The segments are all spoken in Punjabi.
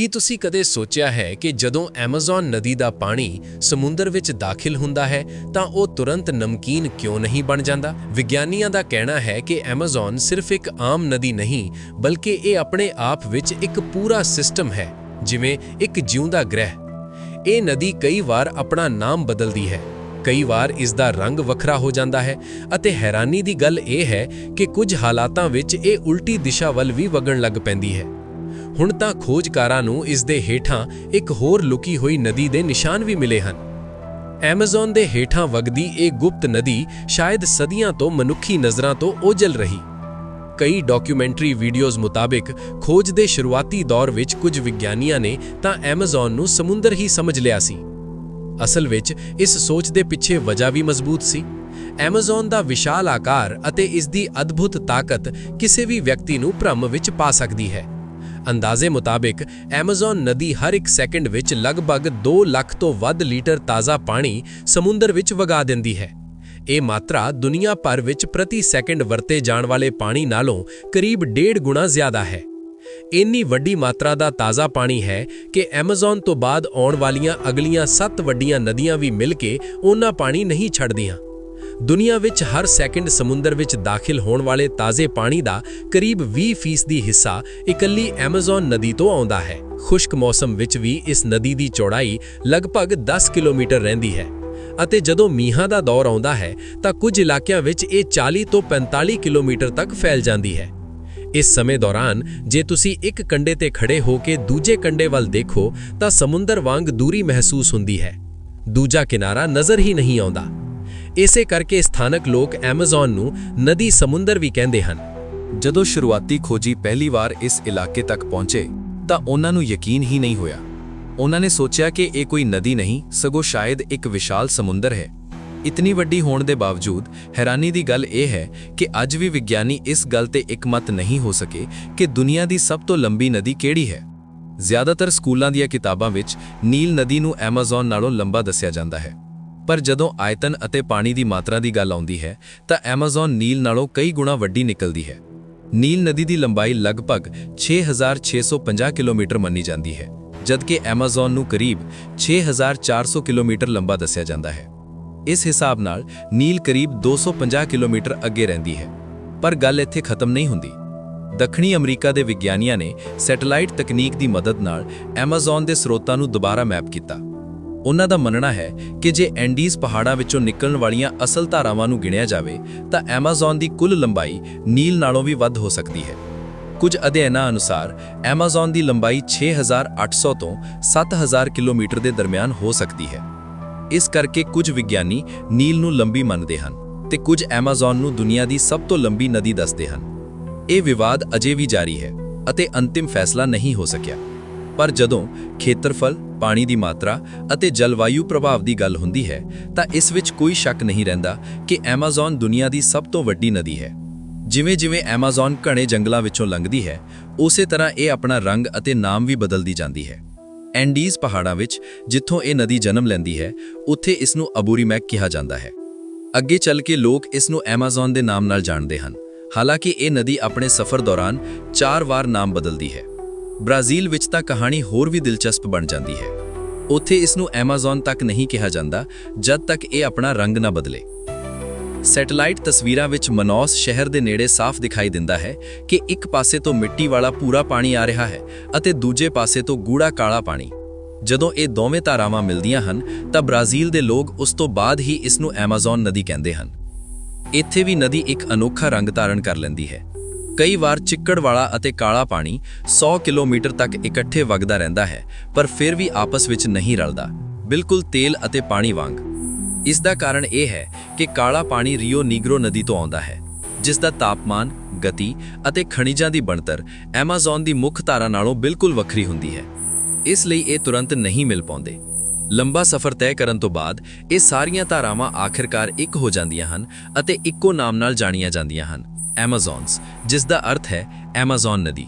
ਕੀ ਤੁਸੀਂ ਕਦੇ ਸੋਚਿਆ ਹੈ ਕਿ ਜਦੋਂ ਐਮਾਜ਼ਨ ਨਦੀ ਦਾ ਪਾਣੀ ਸਮੁੰਦਰ ਵਿੱਚ ਦਾਖਲ ਹੁੰਦਾ ਹੈ, ਤਾਂ ਉਹ ਤੁਰੰਤ ਨਮਕੀਨ ਕਿਉਂ ਨਹੀਂ ਬਣ ਜਾਂਦਾ? ਵਿਗਿਆਨੀਆਂ ਦਾ ਕਹਿਣਾ ਹੈ ਕਿ ਐਮਾਜ਼ਨ ਸਿਰਫ ਇੱਕ ਆਮ ਨਦੀ ਨਹੀਂ, ਬਲਕਿ ਇਹ ਆਪਣੇ ਆਪ ਵਿੱਚ ਇੱਕ ਪੂਰਾ ਸਿਸਟਮ ਹੈ, ਜਿਵੇਂ ਇੱਕ ਜਿਉਂਦਾ ਗ੍ਰਹਿ। ਇਹ ਨਦੀ ਕਈ ਵਾਰ ਆਪਣਾ ਨਾਮ ਬਦਲਦੀ ਹੈ, ਕਈ ਵਾਰ ਇਸ ਦਾ ਰੰਗ ਵੱਖਰਾ ਹੋ ਜਾਂਦਾ ਹੈ, ਅਤੇ ਹੈਰਾਨੀ ਦੀ ਗੱਲ ਇਹ ਹੈ ਕਿ ਕੁਝ ਹਾਲਾਤਾਂ ਵਿੱਚ ਇਹ ਉਲਟੀ ਦਿਸ਼ਾ ਵੱਲ ਵੀ ਵਗਣ ਲੱਗ ਪੈਂਦੀ ਹੈ। ਹੁਣ ਤਾਂ ਖੋਜਕਾਰਾਂ ਨੂੰ ਇਸ ਦੇ ਹੇਠਾਂ ਇੱਕ ਹੋਰ ਲੁਕੀ ਹੋਈ ਨਦੀ ਦੇ ਨਿਸ਼ਾਨ ਵੀ ਮਿਲੇ ਹਨ। ਐਮਾਜ਼ਨ ਦੇ ਹੇਠਾਂ ਵਗਦੀ ਇਹ ਗੁਪਤ ਨਦੀ ਸ਼ਾਇਦ ਸਦੀਆਂ ਤੋਂ ਮਨੁੱਖੀ ਨਜ਼ਰਾਂ ਤੋਂ ਓਝਲ ਰਹੀ। ਕਈ ਡਾਕੂਮੈਂਟਰੀ ਵੀਡੀਓਜ਼ ਮੁਤਾਬਕ ਖੋਜ ਦੇ ਸ਼ੁਰੂਆਤੀ ਦੌਰ ਵਿੱਚ ਕੁਝ ਵਿਗਿਆਨੀਆਂ ਨੇ ਤਾਂ ਐਮਾਜ਼ਨ ਨੂੰ ਸਮੁੰਦਰ ਹੀ ਸਮਝ ਲਿਆ ਸੀ। ਅਸਲ ਵਿੱਚ ਇਸ ਸੋਚ ਦੇ ਪਿੱਛੇ ਵਜ੍ਹਾ ਵੀ ਮਜ਼ਬੂਤ ਸੀ। ਐਮਾਜ਼ਨ ਦਾ ਵਿਸ਼ਾਲ ਆਕਾਰ ਅਤੇ ਇਸ ਦੀ ਅਦਭੁਤ ਤਾਕਤ ਕਿਸੇ ਵੀ ਵਿਅਕਤੀ ਨੂੰ ਭ੍ਰਮ ਵਿੱਚ ਪਾ ਸਕਦੀ ਹੈ। ਅੰਦਾਜ਼ੇ ਮੁਤਾਬਿਕ ਐਮਾਜ਼ਨ ਨਦੀ ਹਰ ਇੱਕ ਸੈਕਿੰਡ ਵਿੱਚ ਲਗਭਗ 2 ਲੱਖ ਤੋਂ ਵੱਧ ਲੀਟਰ ਤਾਜ਼ਾ ਪਾਣੀ ਸਮੁੰਦਰ ਵਿੱਚ ਵਗਾ ਦਿੰਦੀ ਹੈ। ਇਹ ਮਾਤਰਾ ਦੁਨੀਆ ਭਰ ਵਿੱਚ ਪ੍ਰਤੀ ਸੈਕਿੰਡ ਵਰਤੇ ਜਾਣ ਵਾਲੇ ਪਾਣੀ ਨਾਲੋਂ ਕਰੀਬ 1.5 ਗੁਣਾ ਜ਼ਿਆਦਾ ਹੈ। ਇੰਨੀ ਵੱਡੀ ਮਾਤਰਾ ਦਾ ਤਾਜ਼ਾ ਪਾਣੀ ਹੈ ਕਿ ਐਮਾਜ਼ਨ ਤੋਂ ਬਾਅਦ ਆਉਣ ਵਾਲੀਆਂ ਅਗਲੀਆਂ 7 ਵੱਡੀਆਂ ਨਦੀਆਂ ਵੀ ਮਿਲ ਕੇ ਉਹਨਾਂ ਪਾਣੀ ਨਹੀਂ ਛੱਡਦੀਆਂ। ਦੁਨੀਆ ਵਿੱਚ ਹਰ ਸੈਕਿੰਡ ਸਮੁੰਦਰ ਵਿੱਚ ਦਾਖਲ ਹੋਣ ਵਾਲੇ ਤਾਜ਼ੇ ਪਾਣੀ ਦਾ ਕਰੀਬ 20% ਦੀ ਹਿੱਸਾ ਇਕੱਲੀ ਐਮਾਜ਼ਨ ਨਦੀ ਤੋਂ ਆਉਂਦਾ ਹੈ। ਖੁਸ਼ਕ ਮੌਸਮ ਵਿੱਚ ਵੀ ਇਸ ਨਦੀ ਦੀ ਚੌੜਾਈ ਲਗਭਗ 10 ਕਿਲੋਮੀਟਰ ਰਹਿੰਦੀ ਹੈ। ਅਤੇ ਜਦੋਂ ਮੀਂਹਾਂ ਦਾ ਦੌਰ ਆਉਂਦਾ ਹੈ, ਤਾਂ ਕੁਝ ਇਲਾਕਿਆਂ ਵਿੱਚ ਇਹ 40 ਤੋਂ 45 ਕਿਲੋਮੀਟਰ ਤੱਕ ਫੈਲ ਜਾਂਦੀ ਹੈ। ਇਸ ਸਮੇਂ ਦੌਰਾਨ, ਜੇ ਤੁਸੀਂ ਇੱਕ ਕੰਡੇ ਤੇ ਖੜੇ ਹੋ ਕੇ ਦੂਜੇ ਕੰਡੇ ਵੱਲ ਦੇਖੋ, ਤਾਂ ਸਮੁੰਦਰ ਵਾਂਗ ਦੂਰੀ ਮਹਿਸੂਸ ਹੁੰਦੀ ਹੈ। ਦੂਜਾ ਕਿਨਾਰਾ ਨਜ਼ਰ ਹੀ ਨਹੀਂ ਆਉਂਦਾ। ਇਸੇ ਕਰਕੇ ਸਥਾਨਕ ਲੋਕ ਐਮਾਜ਼ਨ ਨੂੰ ਨਦੀ ਸਮੁੰਦਰ ਵੀ ਕਹਿੰਦੇ ਹਨ। ਜਦੋਂ ਸ਼ੁਰੂਆਤੀ ਖੋਜੀ ਪਹਿਲੀ ਵਾਰ ਇਸ ਇਲਾਕੇ ਤੱਕ ਪਹੁੰਚੇ, ਤਾਂ ਉਹਨਾਂ ਨੂੰ ਯਕੀਨ ਹੀ ਨਹੀਂ ਹੋਇਆ। ਉਹਨਾਂ ਨੇ ਸੋਚਿਆ ਕਿ ਇਹ ਕੋਈ ਨਦੀ ਨਹੀਂ, ਸਗੋਂ ਸ਼ਾਇਦ ਇੱਕ ਵਿਸ਼ਾਲ ਸਮੁੰਦਰ ਹੈ। ਇਤਨੀ ਵੱਡੀ ਹੋਣ ਦੇ ਬਾਵਜੂਦ ਹੈਰਾਨੀ ਦੀ ਗੱਲ ਇਹ ਹੈ ਕਿ ਅੱਜ ਵੀ ਵਿਗਿਆਨੀ ਇਸ ਗੱਲ ਤੇ ਇਕਮਤ ਨਹੀਂ ਹੋ ਸਕੇ ਕਿ ਦੁਨੀਆ ਦੀ ਸਭ ਤੋਂ ਲੰਬੀ ਨਦੀ ਕਿਹੜੀ ਹੈ। ਜ਼ਿਆਦਾਤਰ ਸਕੂਲਾਂ ਦੀਆਂ ਕਿਤਾਬਾਂ ਵਿੱਚ ਨੀਲ ਨਦੀ ਨੂੰ ਐਮਾਜ਼ਨ ਨਾਲੋਂ ਲੰਬਾ ਦੱਸਿਆ ਜਾਂਦਾ ਹੈ। ਪਰ ਜਦੋਂ ਆਇਤਨ ਅਤੇ ਪਾਣੀ ਦੀ ਮਾਤਰਾ ਦੀ ਗੱਲ ਆਉਂਦੀ ਹੈ, ਤਾਂ ਐਮਾਜ਼ਨ ਨੀਲ ਨਾਲੋਂ ਕਈ ਗੁਣਾ ਵੱਡੀ ਨਿਕਲਦੀ ਹੈ। ਨੀਲ ਨਦੀ ਦੀ ਲੰਬਾਈ ਲਗਭਗ 6650 ਕਿਲੋਮੀਟਰ ਮੰਨੀ ਜਾਂਦੀ ਹੈ, ਜਦਕਿ ਐਮਾਜ਼ਨ ਨੂੰ ਕਰੀਬ 6400 ਕਿਲੋਮੀਟਰ ਲੰਬਾ ਦੱਸਿਆ ਜਾਂਦਾ ਹੈ। ਇਸ ਹਿਸਾਬ ਨਾਲ ਨੀਲ ਕਰੀਬ 250 ਕਿਲੋਮੀਟਰ ਅੱਗੇ ਰਹਿੰਦੀ ਹੈ, ਪਰ ਗੱਲ ਇੱਥੇ ਖਤਮ ਨਹੀਂ ਹੁੰਦੀ। ਦੱਖਣੀ ਅਮਰੀਕਾ ਦੇ ਵਿਗਿਆਨੀਆਂ ਨੇ ਸੈਟੇਲਾਈਟ ਤਕਨੀਕ ਦੀ ਮਦਦ ਨਾਲ ਐਮਾਜ਼ਨ ਦੇ ਸਰੋਤਾਂ ਨੂੰ ਦੁਬਾਰਾ ਮੈਪ ਕੀਤਾ। ਉਹਨਾਂ ਦਾ ਮੰਨਣਾ ਹੈ ਕਿ ਜੇ ਐਂਡੀਜ਼ ਪਹਾੜਾਂ ਵਿੱਚੋਂ ਨਿਕਲਣ ਵਾਲੀਆਂ ਅਸਲ ਧਾਰਾਵਾਂ ਨੂੰ ਗਿਣਿਆ ਜਾਵੇ, ਤਾਂ ਐਮਾਜ਼ਨ ਦੀ ਕੁੱਲ ਲੰਬਾਈ ਨੀਲ ਨਾਲੋਂ ਵੀ ਵੱਧ ਹੋ ਸਕਦੀ ਹੈ। ਕੁਝ ਅਧਿਐਨਾਂ ਅਨੁਸਾਰ ਐਮਾਜ਼ਨ ਦੀ ਲੰਬਾਈ 6800 ਤੋਂ 7000 ਕਿਲੋਮੀਟਰ ਦੇ ਦਰਮਿਆਨ ਹੋ ਸਕਦੀ ਹੈ। ਇਸ ਕਰਕੇ ਕੁਝ ਵਿਗਿਆਨੀ ਨੀਲ ਨੂੰ ਲੰਬੀ ਮੰਨਦੇ ਹਨ ਤੇ ਕੁਝ ਐਮਾਜ਼ਨ ਨੂੰ ਦੁਨੀਆ ਦੀ ਸਭ ਤੋਂ ਲੰਬੀ ਨਦੀ ਦੱਸਦੇ ਹਨ। ਇਹ ਵਿਵਾਦ ਅਜੇ ਵੀ ਜਾਰੀ ਹੈ ਅਤੇ ਅੰਤਿਮ ਫੈਸਲਾ ਨਹੀਂ ਹੋ ਸਕਿਆ। ਪਰ ਜਦੋਂ ਖੇਤਰਫਲ ਪਾਣੀ ਦੀ ਮਾਤਰਾ ਅਤੇ ਜਲਵਾਯੂ ਪ੍ਰਭਾਵ ਦੀ ਗੱਲ ਹੁੰਦੀ ਹੈ, ਤਾਂ ਇਸ ਵਿੱਚ ਕੋਈ ਸ਼ੱਕ ਨਹੀਂ ਰਹਿੰਦਾ ਕਿ ਐਮਾਜ਼ਨ ਦੁਨੀਆ ਦੀ ਸਭ ਤੋਂ ਵੱਡੀ ਨਦੀ ਹੈ। ਜਿਵੇਂ-ਜਿਵੇਂ ਐਮਾਜ਼ਨ ਘਣੇ ਜੰਗਲਾਂ ਵਿੱਚੋਂ ਲੰਘਦੀ ਹੈ, ਉਸੇ ਤਰ੍ਹਾਂ ਇਹ ਆਪਣਾ ਰੰਗ ਅਤੇ ਨਾਮ ਵੀ ਬਦਲਦੀ ਜਾਂਦੀ ਹੈ। ਐਂਡੀਜ਼ ਪਹਾੜਾਂ ਵਿੱਚ ਜਿੱਥੋਂ ਇਹ ਨਦੀ ਜਨਮ ਲੈਂਦੀ ਹੈ, ਉੱਥੇ ਇਸ ਨੂੰ ਅਬੂਰੀਮੈਕ ਕਿਹਾ ਜਾਂਦਾ ਹੈ। ਅੱਗੇ ਚੱਲ ਕੇ ਲੋਕ ਇਸ ਨੂੰ ਐਮਾਜ਼ਨ ਦੇ ਨਾਮ ਨਾਲ ਜਾਣਦੇ ਹਨ। ਹਾਲਾਂਕਿ ਇਹ ਨਦੀ ਆਪਣੇ ਸਫ਼ਰ ਦੌਰਾਨ ਚਾਰ ਵਾਰ ਨਾਮ ਬਦਲਦੀ ਹੈ। ਬ੍ਰਾਜ਼ੀਲ ਵਿੱਚ ਤਾਂ ਕਹਾਣੀ ਹੋਰ ਵੀ ਦਿਲਚਸਪ ਬਣ ਜਾਂਦੀ ਹੈ। ਉੱਥੇ ਇਸ ਨੂੰ ਐਮਾਜ਼ਨ ਤੱਕ ਨਹੀਂ ਕਿਹਾ ਜਾਂਦਾ, ਜਦ ਤੱਕ ਇਹ ਆਪਣਾ ਰੰਗ ਨਾ ਬਦਲੇ। ਸੈਟੇਲਾਈਟ ਤਸਵੀਰਾਂ ਵਿੱਚ ਮਨੌਸ ਸ਼ਹਿਰ ਦੇ ਨੇੜੇ ਸਾਫ਼ ਦਿਖਾਈ ਦਿੰਦਾ ਹੈ ਕਿ ਇੱਕ ਪਾਸੇ ਤੋਂ ਮਿੱਟੀ ਵਾਲਾ ਪੂਰਾ ਪਾਣੀ ਆ ਰਿਹਾ ਹੈ ਅਤੇ ਦੂਜੇ ਪਾਸੇ ਤੋਂ ਗੂੜਾ ਕਾਲਾ ਪਾਣੀ। ਜਦੋਂ ਇਹ ਦੋਵੇਂ ਧਾਰਾਵਾਂ ਮਿਲਦੀਆਂ ਹਨ, ਤਾਂ ਬ੍ਰਾਜ਼ੀਲ ਦੇ ਲੋਕ ਉਸ ਤੋਂ ਬਾਅਦ ਹੀ ਇਸ ਨੂੰ ਐਮਾਜ਼ਨ ਨਦੀ ਕਹਿੰਦੇ ਹਨ। ਇੱਥੇ ਵੀ ਨਦੀ ਇੱਕ ਅਨੋਖਾ ਰੰਗ ਧਾਰਨ ਕਰ ਲੈਂਦੀ ਹੈ। ਕਈ ਵਾਰ ਚਿੱਕੜ ਵਾਲਾ ਅਤੇ ਕਾਲਾ ਪਾਣੀ 100 ਕਿਲੋਮੀਟਰ ਤੱਕ ਇਕੱਠੇ ਵਗਦਾ ਰਹਿੰਦਾ ਹੈ, ਪਰ ਫਿਰ ਵੀ ਆਪਸ ਵਿੱਚ ਨਹੀਂ ਰਲਦਾ। ਬਿਲਕੁਲ ਤੇਲ ਅਤੇ ਪਾਣੀ ਵਾਂਗ। ਇਸ ਦਾ ਕਾਰਨ ਇਹ ਹੈ ਕਿ ਕਾਲਾ ਪਾਣੀ ਰੀਓ ਨੀਗਰੋ ਨਦੀ ਤੋਂ ਆਉਂਦਾ ਹੈ, ਜਿਸ ਦਾ ਤਾਪਮਾਨ, ਗਤੀ ਅਤੇ ਖਣਿਜਾਂ ਦੀ ਬਣਤਰ ਐਮਾਜ਼ਨ ਦੀ ਮੁੱਖ ਧਾਰਾ ਨਾਲੋਂ ਬਿਲਕੁਲ ਵੱਖਰੀ ਹੁੰਦੀ ਹੈ। ਇਸ ਲਈ ਇਹ ਤੁਰੰਤ ਨਹੀਂ ਮਿਲ ਪਾਉਂਦੇ। ਲੰਬਾ ਸਫ਼ਰ ਤੈਅ ਕਰਨ ਤੋਂ ਬਾਅਦ, ਇਹ ਸਾਰੀਆਂ ਧਾਰਾਵਾਂ ਆਖਿਰਕਾਰ ਇੱਕ ਹੋ ਜਾਂਦੀਆਂ ਹਨ ਅਤੇ ਇੱਕੋ ਨਾਮ ਨਾਲ ਜਾਣੀਆਂ ਜਾਂਦੀਆਂ ਹਨ ਐਮਾਜ਼ੋਨਸ ਜਿਸ ਦਾ ਅਰਥ ਹੈ ਐਮਾਜ਼ੋਨ ਨਦੀ।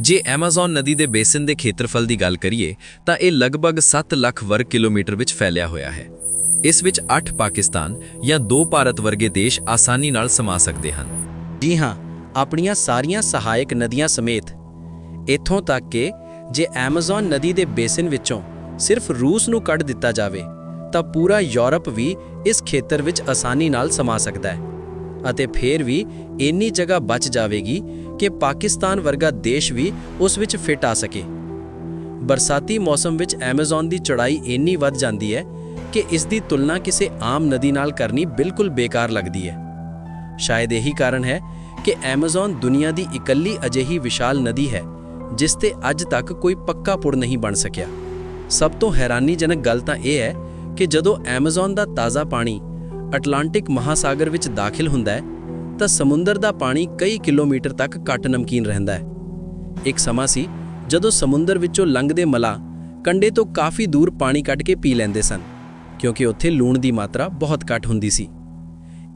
ਜੇ ਐਮਾਜ਼ੋਨ ਨਦੀ ਦੇ ਬੇਸਿਨ ਦੇ ਖੇਤਰਫਲ ਦੀ ਗੱਲ ਕਰੀਏ, ਤਾਂ ਇਹ ਲਗਭਗ 7 ਲੱਖ ਵਰਗ ਕਿਲੋਮੀਟਰ ਵਿੱਚ ਫੈਲਿਆ ਹੋਇਆ ਹੈ। ਇਸ ਵਿੱਚ 8 ਪਾਕਿਸਤਾਨ ਜਾਂ 2 ਭਾਰਤ ਵਰਗੇ ਦੇਸ਼ ਆਸਾਨੀ ਨਾਲ ਸਮਾ ਸਕਦੇ ਹਨ। ਜੀ ਹਾਂ, ਆਪਣੀਆਂ ਸਾਰੀਆਂ ਸਹਾਇਕ ਨਦੀਆਂ ਸਮੇਤ, ਇੱਥੋਂ ਤੱਕ ਕਿ ਜੇ ਐਮਾਜ਼ੋਨ ਨਦੀ ਦੇ ਬੇਸਿਨ ਵਿੱਚੋਂ ਸਿਰਫ ਰੂਸ ਨੂੰ ਕੱਢ ਦਿੱਤਾ ਜਾਵੇ, ਤਾਂ ਪੂਰਾ ਯੂਰਪ ਵੀ ਇਸ ਖੇਤਰ ਵਿੱਚ ਆਸਾਨੀ ਨਾਲ ਸਮਾ ਸਕਦਾ ਹੈ। ਅਤੇ ਫਿਰ ਵੀ ਇੰਨੀ ਜਗ੍ਹਾ ਬਚ ਜਾਵੇਗੀ ਕਿ ਪਾਕਿਸਤਾਨ ਵਰਗਾ ਦੇਸ਼ ਵੀ ਉਸ ਵਿੱਚ ਫਿੱਟ ਆ ਸਕੇ। ਬਰਸਾਤੀ ਮੌਸਮ ਵਿੱਚ ਐਮਾਜ਼ਨ ਦੀ ਚੌੜਾਈ ਇੰਨੀ ਵੱਧ ਜਾਂਦੀ ਹੈ ਕਿ ਇਸ ਦੀ ਤੁਲਨਾ ਕਿਸੇ ਆਮ ਨਦੀ ਨਾਲ ਕਰਨੀ ਬਿਲਕੁਲ ਬੇਕਾਰ ਲੱਗਦੀ ਹੈ। ਸ਼ਾਇਦ ਇਹੀ ਕਾਰਨ ਹੈ ਕਿ ਐਮਾਜ਼ਨ ਦੁਨੀਆ ਦੀ ਇਕੱਲੀ ਅਜਿਹੀ ਵਿਸ਼ਾਲ ਨਦੀ ਹੈ, ਜਿਸ ਤੇ ਅੱਜ ਤੱਕ ਕੋਈ ਪੱਕਾ ਪੁਲ ਨਹੀਂ ਬਣ ਸਕਿਆ। ਸਭ ਤੋਂ ਹੈਰਾਨੀਜਨਕ ਗੱਲ ਤਾਂ ਇਹ ਹੈ ਕਿ ਜਦੋਂ ਐਮਾਜ਼ਨ ਦਾ ਤਾਜ਼ਾ ਪਾਣੀ ਅਟਲਾਂਟਿਕ ਮਹਾਸਾਗਰ ਵਿੱਚ ਦਾਖਲ ਹੁੰਦਾ ਹੈ, ਤਾਂ ਸਮੁੰਦਰ ਦਾ ਪਾਣੀ ਕਈ ਕਿਲੋਮੀਟਰ ਤੱਕ ਘੱਟ ਨਮਕੀਨ ਰਹਿੰਦਾ ਹੈ। ਇੱਕ ਸਮਾਂ ਸੀ ਜਦੋਂ ਸਮੁੰਦਰ ਵਿੱਚੋਂ ਲੰਘਦੇ ਮਲਾ ਕੰਡੇ ਤੋਂ ਕਾਫੀ ਦੂਰ ਪਾਣੀ ਕੱਢ ਕੇ ਪੀ ਲੈਂਦੇ ਸਨ, ਕਿਉਂਕਿ ਉੱਥੇ ਲੂਣ ਦੀ ਮਾਤਰਾ ਬਹੁਤ ਘੱਟ ਹੁੰਦੀ ਸੀ।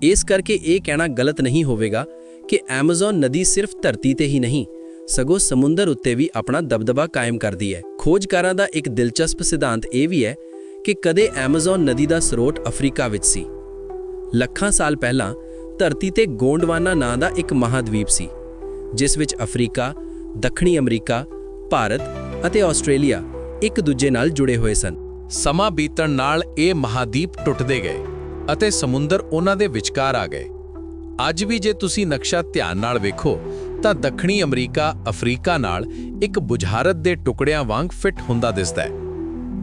ਇਸ ਕਰਕੇ ਇਹ ਕਹਿਣਾ ਗਲਤ ਨਹੀਂ ਹੋਵੇਗਾ ਕਿ ਐਮਾਜ਼ਨ ਨਦੀ ਸਿਰਫ ਧਰਤੀ ਤੇ ਹੀ ਨਹੀਂ ਸਗੋਂ ਸਮੁੰਦਰ ਉੱਤੇ ਵੀ ਆਪਣਾ ਦਬਦਬਾ ਕਾਇਮ ਕਰਦੀ ਹੈ। ਖੋਜਕਾਰਾਂ ਦਾ ਇੱਕ ਦਿਲਚਸਪ ਸਿਧਾਂਤ ਇਹ ਵੀ ਹੈ ਕਿ ਕਦੇ ਐਮਾਜ਼ਨ ਨਦੀ ਦਾ ਸਰੋਤ ਅਫਰੀਕਾ ਵਿੱਚ ਸੀ। ਲੱਖਾਂ ਸਾਲ ਪਹਿਲਾਂ ਧਰਤੀ ਤੇ ਗੋਂਡਵਾਨਾ ਨਾਂ ਦਾ ਇੱਕ ਮਹਾਦਵੀਪ ਸੀ, ਜਿਸ ਵਿੱਚ ਅਫਰੀਕਾ, ਦੱਖਣੀ ਅਮਰੀਕਾ, ਭਾਰਤ ਅਤੇ ਆਸਟ੍ਰੇਲੀਆ ਇੱਕ ਦੂਜੇ ਨਾਲ ਜੁੜੇ ਹੋਏ ਸਨ। ਸਮਾਂ ਬੀਤਣ ਨਾਲ ਇਹ ਮਹਾਦੀਪ ਟੁੱਟਦੇ ਗਏ ਅਤੇ ਸਮੁੰਦਰ ਉਹਨਾਂ ਦੇ ਵਿਚਕਾਰ ਆ ਗਏ। ਅੱਜ ਵੀ ਜੇ ਤੁਸੀਂ ਨਕਸ਼ਾ ਧਿਆਨ ਨਾਲ ਵੇਖੋ ਤਾਂ ਦੱਖਣੀ ਅਮਰੀਕਾ, ਅਫਰੀਕਾ ਨਾਲ ਇੱਕ ਬੁਝਾਰਤ ਦੇ ਟੁਕੜਿਆਂ ਵਾਂਗ ਫਿੱਟ ਹੁੰਦਾ ਦਿਸਦਾ ਹੈ।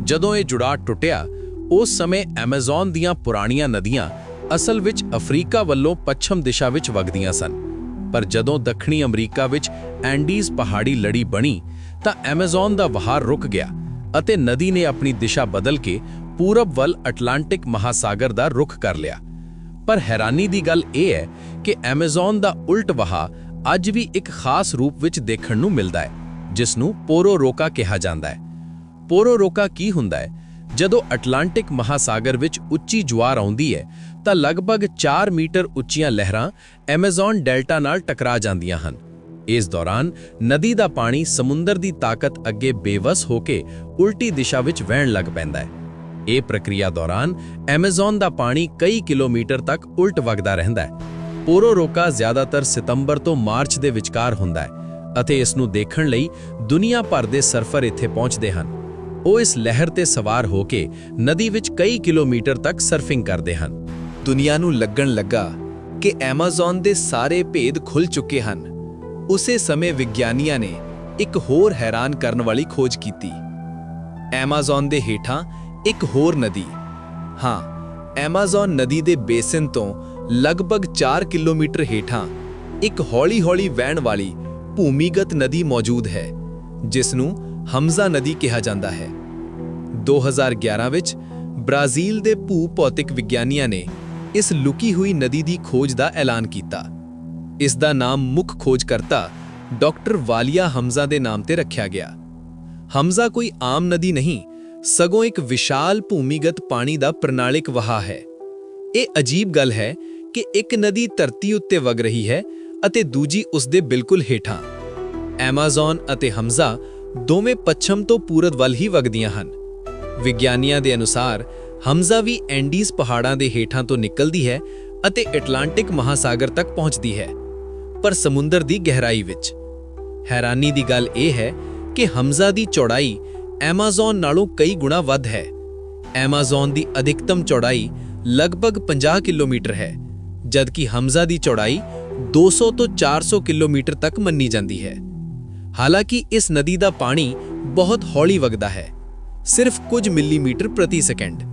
ਜਦੋਂ ਇਹ ਜੁੜਾਅ ਟੁੱਟਿਆ, ਉਸ ਸਮੇਂ ਐਮਾਜ਼ਨ ਦੀਆਂ ਪੁਰਾਣੀਆਂ ਨਦੀਆਂ ਅਸਲ ਵਿੱਚ ਅਫਰੀਕਾ ਵੱਲੋਂ ਪੱਛਮ ਦਿਸ਼ਾ ਵਿੱਚ ਵਗਦੀਆਂ ਸਨ। ਪਰ ਜਦੋਂ ਦੱਖਣੀ ਅਮਰੀਕਾ ਵਿੱਚ ਐਂਡੀਜ਼ ਪਹਾੜੀ ਲੜੀ ਬਣੀ, ਤਾਂ ਐਮਾਜ਼ਨ ਦਾ ਵਹਾਅ ਰੁਕ ਗਿਆ ਅਤੇ ਨਦੀ ਨੇ ਆਪਣੀ ਦਿਸ਼ਾ ਬਦਲ ਕੇ ਪੂਰਬ ਵੱਲ ਅਟਲਾਂਟਿਕ ਮਹਾਸਾਗਰ ਦਾ ਰੁਖ ਕਰ ਲਿਆ। ਪਰ ਹੈਰਾਨੀ ਦੀ ਗੱਲ ਇਹ ਹੈ ਕਿ ਐਮਾਜ਼ਨ ਦਾ ਉਲਟ ਵਹਾਅ ਅੱਜ ਵੀ ਇੱਕ ਖਾਸ ਰੂਪ ਵਿੱਚ ਦੇਖਣ ਨੂੰ ਮਿਲਦਾ ਹੈ, ਜਿਸ ਨੂੰ ਪੋਰੋ ਰੋਕਾ ਕਿਹਾ ਜਾਂਦਾ ਹੈ। ਪੋਰੋਰੋਕਾ ਕੀ ਹੁੰਦਾ ਹੈ? ਜਦੋਂ ਅਟਲਾਂਟਿਕ ਮਹਾਸਾਗਰ ਵਿੱਚ ਉੱਚੀ ਜੁਆਰ ਆਉਂਦੀ ਹੈ, ਤਾਂ ਲਗਭਗ 4 ਮੀਟਰ ਉੱਚੀਆਂ ਲਹਿਰਾਂ ਐਮਾਜ਼ਨ ਡੈਲਟਾ ਨਾਲ ਟਕਰਾ ਜਾਂਦੀਆਂ ਹਨ। ਇਸ ਦੌਰਾਨ ਨਦੀ ਦਾ ਪਾਣੀ ਸਮੁੰਦਰ ਦੀ ਤਾਕਤ ਅੱਗੇ ਬੇਵਸ ਹੋ ਕੇ ਉਲਟੀ ਦਿਸ਼ਾ ਵਿੱਚ ਵਹਿਣ ਲੱਗ ਪੈਂਦਾ ਹੈ। ਇਹ ਪ੍ਰਕਿਰਿਆ ਦੌਰਾਨ ਐਮਾਜ਼ਨ ਦਾ ਪਾਣੀ ਕਈ ਕਿਲੋਮੀਟਰ ਤੱਕ ਉਲਟ ਵਗਦਾ ਰਹਿੰਦਾ ਹੈ। ਪੋਰੋ ਰੋਕਾ ਜ਼ਿਆਦਾਤਰ ਸਤੰਬਰ ਤੋਂ ਮਾਰਚ ਦੇ ਵਿਚਕਾਰ ਹੁੰਦਾ ਹੈ ਅਤੇ ਇਸ ਨੂੰ ਦੇਖਣ ਲਈ ਦੁਨੀਆ ਭਰ ਦੇ ਸਰਫਰ ਇੱਥੇ ਪਹੁੰਚਦੇ ਹਨ। ਉਹ ਇਸ ਲਹਿਰ ਤੇ ਸਵਾਰ ਹੋ ਕੇ ਨਦੀ ਵਿੱਚ ਕਈ ਕਿਲੋਮੀਟਰ ਤੱਕ ਸਰਫਿੰਗ ਕਰਦੇ ਹਨ। ਦੁਨੀਆ ਨੂੰ ਲੱਗਣ ਲੱਗਾ ਕਿ ਐਮਾਜ਼ਨ ਦੇ ਸਾਰੇ ਭੇਦ ਖੁੱਲ ਚੁੱਕੇ ਹਨ। ਉਸੇ ਸਮੇਂ ਵਿਗਿਆਨੀਆਂ ਨੇ ਇੱਕ ਹੋਰ ਹੈਰਾਨ ਕਰਨ ਵਾਲੀ ਖੋਜ ਕੀਤੀ। ਐਮਾਜ਼ਨ ਦੇ ਹੇਠਾਂ ਇੱਕ ਹੋਰ ਨਦੀ। ਹਾਂ ਐਮਾਜ਼ਨ ਨਦੀ ਦੇ ਬੇਸਿਨ ਤੋਂ ਲਗਭਗ 4 ਕਿਲੋਮੀਟਰ ਹੇਠਾਂ ਇੱਕ ਹੌਲੀ-ਹੌਲੀ ਵਹਿਣ ਵਾਲੀ ਭੂਮੀਗਤ ਨਦੀ ਮੌਜੂਦ ਹੈ ਜਿਸ ਨੂੰ ਹਮਜ਼ਾ ਨਦੀ ਕਿਹਾ ਜਾਂਦਾ ਹੈ। 2011 ਵਿੱਚ ਬ੍ਰਾਜ਼ੀਲ ਦੇ ਭੂ-ਭੌਤਿਕ ਵਿਗਿਆਨੀਆਂ ਨੇ ਇਸ ਲੁਕੀ ਹੋਈ ਨਦੀ ਦੀ ਖੋਜ ਦਾ ਐਲਾਨ ਕੀਤਾ। ਇਸ ਦਾ ਨਾਮ ਮੁੱਖ ਖੋਜਕਰਤਾ ਡਾਕਟਰ ਵਾਲੀਆ ਹਮਜ਼ਾ ਦੇ ਨਾਮ ਤੇ ਰੱਖਿਆ ਗਿਆ। ਹਮਜ਼ਾ ਕੋਈ ਆਮ ਨਦੀ ਨਹੀਂ, ਸਗੋਂ ਇੱਕ ਵਿਸ਼ਾਲ ਭੂਮੀਗਤ ਪਾਣੀ ਦਾ ਪ੍ਰਣਾਲਿਕ ਵਹਾ ਹੈ। ਇਹ ਅਜੀਬ ਗੱਲ ਹੈ ਕਿ ਇੱਕ ਨਦੀ ਧਰਤੀ ਉੱਤੇ ਵਗ ਰਹੀ ਹੈ ਅਤੇ ਦੂਜੀ ਉਸ ਦੇ ਬਿਲਕੁਲ ਹੇਠਾਂ। ਐਮਾਜ਼ਨ ਅਤੇ ਹਮਜ਼ਾ ਦੋਵੇਂ ਪੱਛਮ ਤੋਂ ਪੂਰਬ ਵੱਲ ਹੀ ਵਗਦੀਆਂ ਹਨ। ਵਿਗਿਆਨੀਆਂ ਦੇ ਅਨੁਸਾਰ ਹਮਜ਼ਾ ਵੀ ਐਂਡੀਜ਼ ਪਹਾੜਾਂ ਦੇ ਹੇਠਾਂ ਤੋਂ ਨਿਕਲਦੀ ਹੈ ਅਤੇ ਐਟਲਾਂਟਿਕ ਮਹਾਸਾਗਰ ਤੱਕ ਪਹੁੰਚਦੀ ਹੈ, ਪਰ ਸਮੁੰਦਰ ਦੀ ਗਹਿਰਾਈ ਵਿੱਚ। ਹੈਰਾਨੀ ਦੀ ਗੱਲ ਇਹ ਹੈ ਕਿ ਹਮਜ਼ਾ ਦੀ ਚੌੜਾਈ ਐਮਾਜ਼ਨ ਨਾਲੋਂ ਕਈ ਗੁਣਾ ਵੱਧ ਹੈ। ਐਮਾਜ਼ਨ ਦੀ ਅਧਿਕਤਮ ਚੌੜਾਈ ਲਗਭਗ 50 ਕਿਲੋਮੀਟਰ ਹੈ ਜਦਕਿ ਹਮਜ਼ਾ ਦੀ ਚੌੜਾਈ 200 ਤੋਂ 400 ਕਿਲੋਮੀਟਰ ਤੱਕ ਮੰਨੀ ਜਾਂਦੀ ਹੈ। ਹਾਲਾਂਕਿ ਇਸ ਨਦੀ ਦਾ ਪਾਣੀ ਬਹੁਤ ਹੌਲੀ ਵਗਦਾ ਹੈ, ਸਿਰਫ ਕੁਝ ਮਿਲੀਮੀਟਰ ਪ੍ਰਤੀ ਸੈਕਿੰਡ।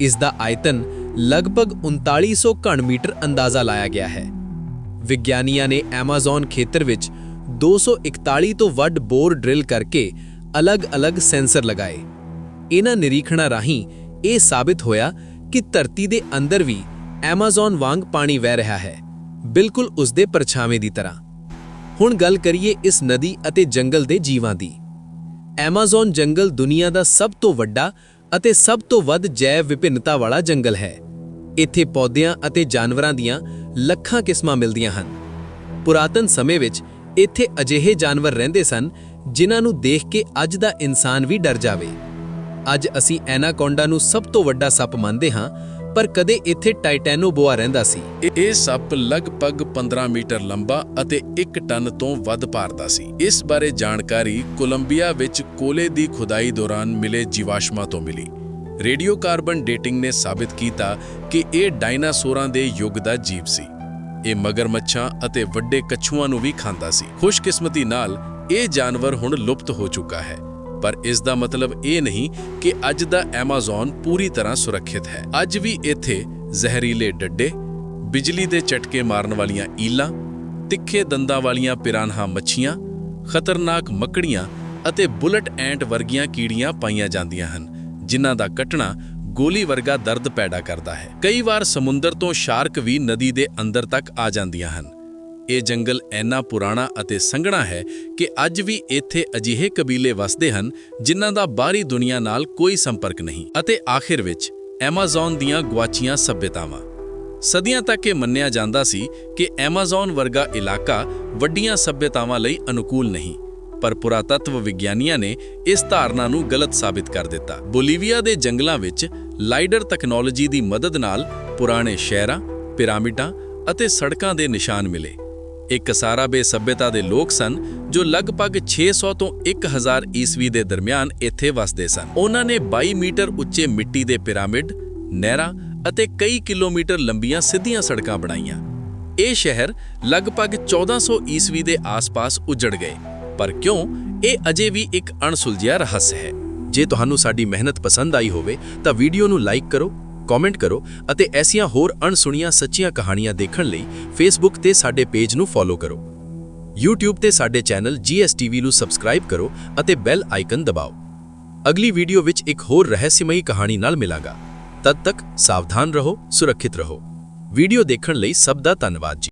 ਇਸ ਦਾ ਆਇਤਨ ਲਗਭਗ 3900 ਘਣ ਮੀਟਰ ਅੰਦਾਜ਼ਾ ਲਾਇਆ ਗਿਆ ਹੈ। ਵਿਗਿਆਨੀਆਂ ਨੇ ਐਮਾਜ਼ਨ ਖੇਤਰ ਵਿੱਚ 241 ਤੋਂ ਵੱਧ ਬੋਰ ਡ੍ਰਿਲ ਕਰਕੇ ਅਲੱਗ-ਅਲੱਗ ਸੈਂਸਰ ਲਗਾਏ। ਇਹਨਾਂ ਨਿਰੀਖਣਾਂ ਰਾਹੀਂ ਇਹ ਸਾਬਿਤ ਹੋਇਆ ਕਿ ਧਰਤੀ ਦੇ ਅੰਦਰ ਵੀ ਐਮਾਜ਼ਨ ਵਾਂਗ ਪਾਣੀ ਵਹਿ ਰਿਹਾ ਹੈ। ਬਿਲਕੁਲ ਉਸ ਦੇ ਪਰਛਾਵੇਂ ਦੀ ਤਰ੍ਹਾਂ। ਹੁਣ ਗੱਲ ਕਰੀਏ ਇਸ ਨਦੀ ਅਤੇ ਜੰਗਲ ਦੇ ਜੀਵਾਂ ਦੀ। ਐਮਾਜ਼ਨ ਜੰਗਲ ਦੁਨੀਆ ਦਾ ਸਭ ਤੋਂ ਵੱਡਾ ਅਤੇ ਸਭ ਤੋਂ ਵੱਧ ਜੈਵ ਵਿਭਿੰਨਤਾ ਵਾਲਾ ਜੰਗਲ ਹੈ। ਇੱਥੇ ਪੌਦਿਆਂ ਅਤੇ ਜਾਨਵਰਾਂ ਦੀਆਂ ਲੱਖਾਂ ਕਿਸਮਾਂ ਮਿਲਦੀਆਂ ਹਨ। ਪੁਰਾਤਨ ਸਮੇਂ ਵਿੱਚ ਇੱਥੇ ਅਜਿਹੇ ਜਾਨਵਰ ਰਹਿੰਦੇ ਸਨ, ਜਿਨ੍ਹਾਂ ਨੂੰ ਦੇਖ ਕੇ ਅੱਜ ਦਾ ਇਨਸਾਨ ਵੀ ਡਰ ਜਾਵੇ। ਅੱਜ ਅਸੀਂ ਐਨਾਕੋਂਡਾ ਨੂੰ ਸਭ ਤੋਂ ਵੱਡਾ ਸੱਪ ਮੰਨਦੇ ਹਾਂ ਪਰ ਕਦੇ ਇੱਥੇ ਟਾਈਟੈਨੋਬੋਆ ਰਹਿੰਦਾ ਸੀ। ਇਹ- ਸੱਪ ਲਗਭਗ 15 ਮੀਟਰ ਲੰਬਾ ਅਤੇ 1 ਟਨ ਤੋਂ ਵੱਧ ਭਾਰ ਦਾ ਸੀ। ਇਸ ਬਾਰੇ ਜਾਣਕਾਰੀ ਕੋਲੰਬੀਆ ਵਿੱਚ ਕੋਲੇ ਦੀ ਖੁਦਾਈ ਦੌਰਾਨ ਮਿਲੇ ਜੀਵਾਸ਼ਮਾਂ ਤੋਂ ਮਿਲੀ। ਰੇਡੀਓ ਕਾਰਬਨ ਡੇਟਿੰਗ ਨੇ ਸਾਬਿਤ ਕੀਤਾ ਕਿ ਇਹ ਡਾਇਨਾਸੌਰਾਂ ਦੇ ਯੁੱਗ ਦਾ ਜੀਵ ਸੀ। ਇਹ ਮਗਰਮੱਛਾਂ ਅਤੇ ਵੱਡੇ ਕੱਛੂਆਂ ਨੂੰ ਵੀ ਖਾਂਦਾ ਸੀ। ਖੁਸ਼ਕਿਸਮਤੀ ਨਾਲ ਇਹ ਜਾਨਵਰ ਹੁਣ ਲੁਪਤ ਹੋ ਚੁੱਕਾ ਹੈ। ਪਰ ਇਸ ਦਾ ਮਤਲਬ ਇਹ ਨਹੀਂ ਕਿ ਅੱਜ ਦਾ ਐਮਾਜ਼ਨ ਪੂਰੀ ਤਰ੍ਹਾਂ ਸੁਰੱਖਿਅਤ ਹੈ। ਅੱਜ ਵੀ ਇੱਥੇ ਜ਼ਹਿਰੀਲੇ ਡੱਡੇ, ਬਿਜਲੀ ਦੇ ਝਟਕੇ ਮਾਰਨ ਵਾਲੀਆਂ ਈਲਾਂ, ਤਿੱਖੇ ਦੰਦਾਂ ਵਾਲੀਆਂ ਪਿਰਾਨਹਾ ਮੱਛੀਆਂ, ਖਤਰਨਾਕ ਮੱਕੜੀਆਂ ਅਤੇ ਬੁਲਟ ਐਂਟ ਵਰਗੀਆਂ ਕੀੜੀਆਂ ਪਾਈਆਂ ਜਾਂਦੀਆਂ ਹਨ, ਜਿਨ੍ਹਾਂ ਦਾ ਕੱਟਣਾ ਗੋਲੀ ਵਰਗਾ ਦਰਦ ਪੈਦਾ ਕਰਦਾ ਹੈ। ਕਈ ਵਾਰ ਸਮੁੰਦਰ ਤੋਂ ਸ਼ਾਰਕ ਵੀ ਨਦੀ ਦੇ ਅੰਦਰ ਤੱਕ ਆ ਜਾਂਦੀਆਂ ਹਨ। ਇਹ ਜੰਗਲ ਇੰਨਾ ਪੁਰਾਣਾ ਅਤੇ ਸੰਘਣਾ ਹੈ ਕਿ ਅੱਜ ਵੀ ਇੱਥੇ ਅਜਿਹੇ ਕਬੀਲੇ ਵਸਦੇ ਹਨ ਜਿਨ੍ਹਾਂ ਦਾ ਬਾਹਰੀ ਦੁਨੀਆ ਨਾਲ ਕੋਈ ਸੰਪਰਕ ਨਹੀਂ। ਅਤੇ ਆਖਿਰ ਵਿੱਚ ਐਮਾਜ਼ਨ ਦੀਆਂ ਗਵਾਚੀਆਂ ਸਭਿਅਤਾਵਾਂ। ਸਦੀਆਂ ਤੱਕ ਇਹ ਮੰਨਿਆ ਜਾਂਦਾ ਸੀ ਕਿ ਐਮਾਜ਼ਨ ਵਰਗਾ ਇਲਾਕਾ ਵੱਡੀਆਂ ਸਭਿਅਤਾਵਾਂ ਲਈ ਅਨੁਕੂਲ ਨਹੀਂ, ਪਰ ਪੁਰਾਤੱਤਵ ਵਿਗਿਆਨੀਆਂ ਨੇ ਇਸ ਧਾਰਨਾ ਨੂੰ ਗਲਤ ਸਾਬਿਤ ਕਰ ਦਿੱਤਾ। ਬੋਲੀਵੀਆ ਦੇ ਜੰਗਲਾਂ ਵਿੱਚ ਲਾਈਡਰ ਤਕਨਾਲੋਜੀ ਦੀ ਮਦਦ ਨਾਲ ਪੁਰਾਣੇ ਸ਼ਹਿਰਾਂ, ਪਿਰਾਮਿਡਾਂ ਅਤੇ ਸੜਕਾਂ ਦੇ ਨਿਸ਼ਾਨ ਮਿਲੇ। ਇਹ ਕਸਾਰਾਬੇ ਸਭਿਅਤਾ ਦੇ ਲੋਕ ਸਨ, ਜੋ ਲਗਭਗ 600 ਤੋਂ 1000 ਈਸਵੀ ਦੇ ਦਰਮਿਆਨ ਇੱਥੇ ਵਸਦੇ ਸਨ। ਉਹਨਾਂ ਨੇ 22 ਮੀਟਰ ਉੱਚੇ ਮਿੱਟੀ ਦੇ ਪਿਰਾਮਿਡ, ਨਹਿਰਾਂ ਅਤੇ ਕਈ ਕਿਲੋਮੀਟਰ ਲੰਬੀਆਂ ਸਿੱਧੀਆਂ ਸੜਕਾਂ ਬਣਾਈਆਂ। ਇਹ ਸ਼ਹਿਰ ਲਗਭਗ 1400 ਈਸਵੀ ਦੇ ਆਸ-ਪਾਸ ਉਜੜ ਗਏ। ਪਰ ਕਿਉਂ? ਇਹ ਅਜੇ ਵੀ ਇੱਕ ਅਣਸੁਲਝਿਆ ਰਹੱਸ ਹੈ। ਜੇ ਤੁਹਾਨੂੰ ਸਾਡੀ ਮਿਹਨਤ ਪਸੰਦ ਆਈ ਹੋਵੇ, ਤਾਂ ਵੀਡੀਓ ਨੂੰ ਲਾਈਕ ਕਰੋ ਕਮੈਂਟ ਕਰੋ ਅਤੇ ਐਸੀਆਂ ਹੋਰ ਅਣਸੁਣੀਆਂ ਸੱਚੀਆਂ ਕਹਾਣੀਆਂ ਦੇਖਣ ਲਈ ਫੇਸਬੁੱਕ ਤੇ ਸਾਡੇ ਪੇਜ ਨੂੰ ਫੋਲੋ ਕਰੋ। YouTube ਤੇ ਸਾਡੇ ਚੈਨਲ GSTV ਨੂੰ ਸਬਸਕ੍ਰਾਈਬ ਕਰੋ ਅਤੇ ਬੈਲ ਆਈਕਨ ਦਬਾਓ। ਅਗਲੀ ਵੀਡੀਓ ਵਿੱਚ ਇੱਕ ਹੋਰ ਰਹੱਸਮਈ ਕਹਾਣੀ ਨਾਲ ਮਿਲਾਂਗਾ। ਤਦ ਤੱਕ ਸਾਵਧਾਨ ਰਹੋ, ਸੁਰੱਖਿਅਤ ਰਹੋ। ਵੀਡੀਓ ਦੇਖਣ ਲਈ ਸਭ ਦਾ ਧੰਨਵਾਦ ਜੀ।